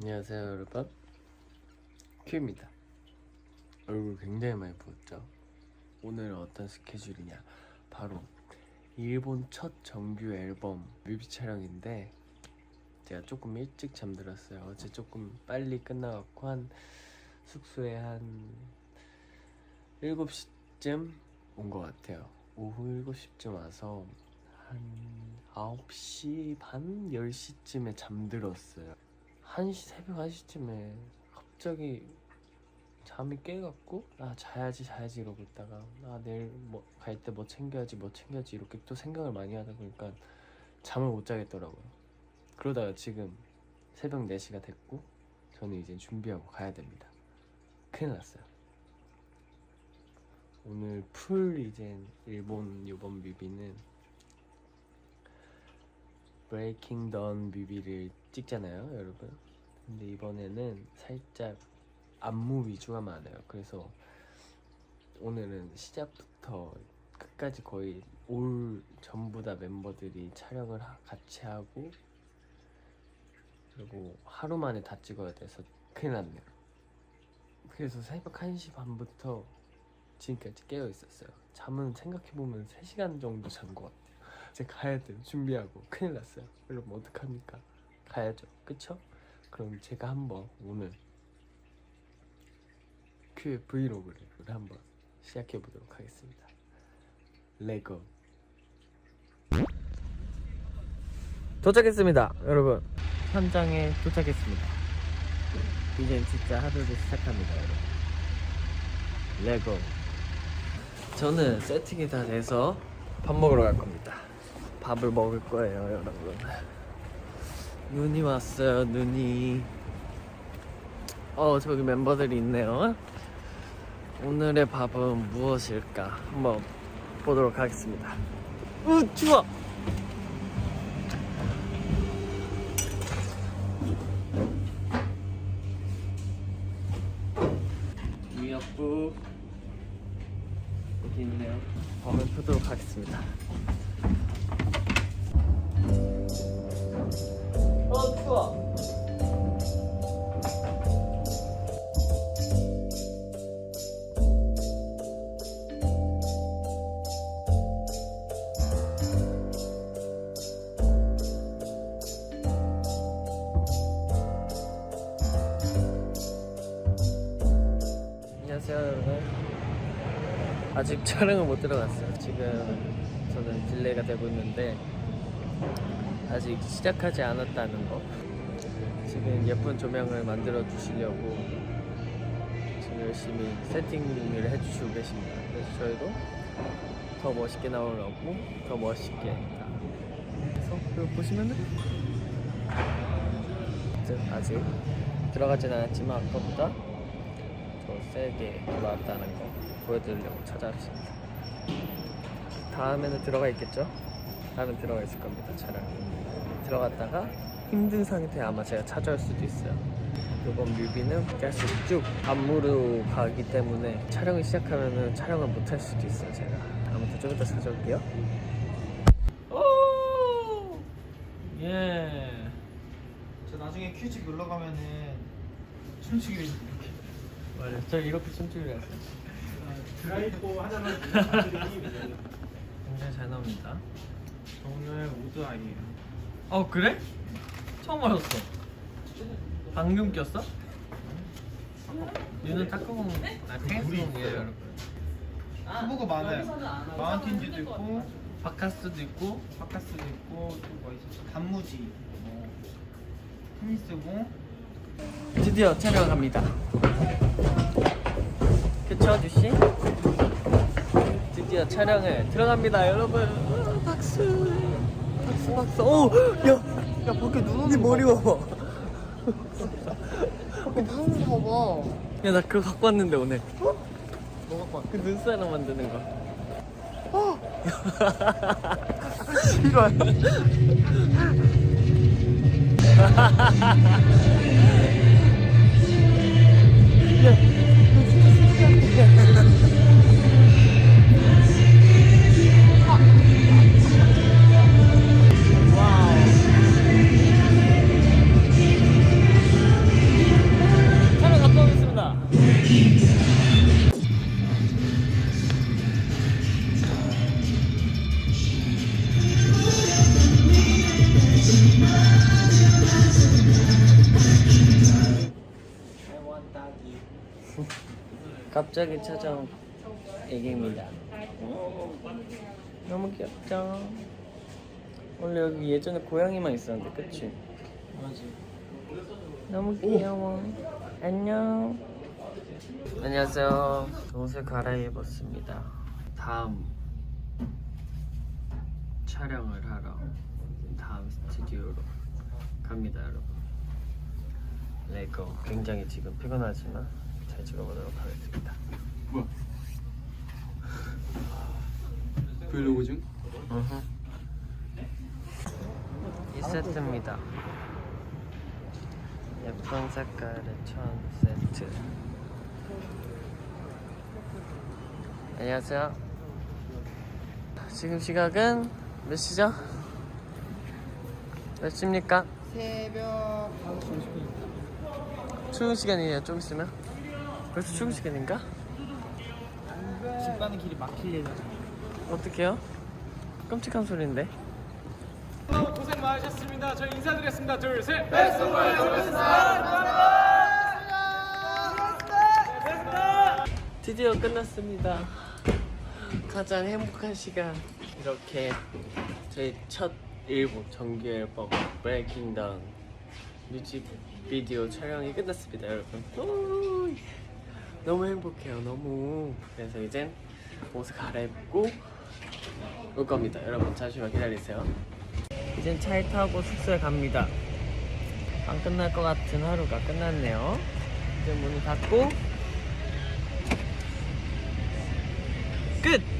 안녕하세요 여러분. 큐입니다. 얼굴 굉장히 많이 부었죠? 오늘은 어떤 스케줄이냐? 바로 일본 첫 정규 앨범 뮤비 촬영인데 제가 조금 일찍 잠들었어요. 어제 조금 빨리 끝나갖고 한 숙소에 한 7시쯤 온 것 같아요. 오후 7시쯤 와서 한 9시 반 10시쯤에 잠들었어요 1시 새벽 1시쯤에 갑자기 잠이 깨갖고 아 자야지 자야지 이러고 있다가 아 내일 뭐 갈 때 뭐 챙겨야지 뭐 챙겨야지 이렇게 또 생각을 많이 하다 보니까 잠을 못 자겠더라고요. 그러다가 지금 새벽 4시가 됐고 저는 이제 준비하고 가야 됩니다. 큰일 났어요. 오늘 풀 이제 일본 요번 뮤비는 브레이킹 던 뮤비를 찍잖아요, 여러분. 근데 이번에는 살짝 안무 위주가 많아요. 그래서 오늘은 시작부터 끝까지 거의 올 전부 다 멤버들이 촬영을 하- 같이 하고 그리고 하루 만에 다 찍어야 돼서 큰일 났네요. 그래서 새벽 1시 반부터 지금까지 깨어 있었어요. 잠은 생각해보면 3시간 정도 잔 것 같아요. 이제 가야 돼요. 준비하고 큰일 났어요. 여러분 어떡합니까? 가야죠. 그쵸? 그럼 제가 한번 오늘 큐의 브이로그를 한번 시작해 보도록 하겠습니다. 레고 도착했습니다, 여러분. 현장에 도착했습니다. 이젠 진짜 하루를 시작합니다, 여러분. 레고. 저는 세팅이 다 돼서 밥 먹으러 갈 겁니다. 밥을 먹을 거예요, 여러분. 눈이 왔어요, 눈이. 어, 저기 멤버들이 있네요. 오늘의 밥은 무엇일까? 한번 보도록 하겠습니다. 으, 추워! 밥을 푸도록 하겠습니다. 어 추워. 안녕하세요. 아직 촬영을 못 들어갔어요. 지금 저는 딜레이가 되고 있는데 아직 시작하지 않았다는 거. 지금 예쁜 조명을 만들어 주시려고 지금 열심히 세팅을 해주시고 계십니다. 그래서 저희도 더 멋있게 나오려고 더 멋있게. 그래서 그리고 보시면은 아직- 들어가진 않았지만 아까보다 더 세게 돌아왔다는 거 보여드리려고 찾아왔습니다. 다음에는 들어가 있겠죠? 다음엔 들어가 있을 겁니다, 촬영. 들어갔다가 힘든 상태 아마 제가 찾아올 수도 있어요. 이번 뮤비는 계속 쭉 안무로 가기 때문에 촬영을 시작하면은 촬영을 못 할 수도 있어요, 제가. 아무튼 좀 이따 찾아올게요. 오! 예. 저 나중에 퀴즈 놀러 가면은 춤추기로 이렇게 맞아요. 저 이렇게 춤추기로 했어요. 드라이브 하자면 아들이 굉장히 잘 나옵니다. 저 오늘 우드 아이예요. 어 그래? 처음 알았어. 방금 꼈어? 얘는 탁구공, 아 테니스공이에요 여러분. 후보가 많아요. 마운틴즈도 있고 바카스도 있고 바카스도 있고 또 뭐 있었어? 단무지, 뭐 테니스공. 드디어 촬영 갑니다. 그쵸 주씨? 드디어 촬영에 들어갑니다 여러분. 어, 박수. 수박사. 오, 어, 야, 야 밖에 눈 오는 네 머리 봐봐. 밖에 눈 오는 거 봐봐. 야, 나 그거 갖고 왔는데 오늘. 어? 뭐 갖고 왔어? 그 눈사람 만드는 거. 어! 이거 와 야, 너 진짜 신기한데. 갑자기 찾아온 애기입니다. 너무 귀엽죠? 원래 여기 예전에 고양이만 있었는데, 그치? 맞아. 너무 귀여워. 안녕. 안녕하세요. 옷을 갈아입었습니다. 다음 촬영을 하러 다음 스튜디오로 갑니다, 여러분. 레고 굉장히 지금 피곤하지만 잘 찍어보도록 하겠습니다. 브이로그 중? 으흠. 이 세트입니다. 예쁜 색깔의 천 세트. 안녕하세요. 지금 시각은 몇 시죠? 몇 시입니까? 새벽 5시 50분입니다. 출근 시간이에요. 좀 있으면? 벌써 출근 시간인가? 집 가는 길이 막힐 예정. 어떡해요? 끔찍한 소리인데. 고생 많으셨습니다. 저희 인사드리겠습니다. 둘, 셋. 드디어 끝났습니다. 가장 행복한 시간. 이렇게 저희 첫 일부 정규 앨범 브레이킹 다운 뮤직비디오 촬영이 끝났습니다, 여러분. 오, 너무 행복해요, 너무. 그래서 이젠 옷을 갈아입고 올 겁니다. 여러분 잠시만 기다리세요. 이젠 차에 타고 숙소에 갑니다. 안 끝날 것 같은 하루가 끝났네요. 이제 문을 닫고 끝!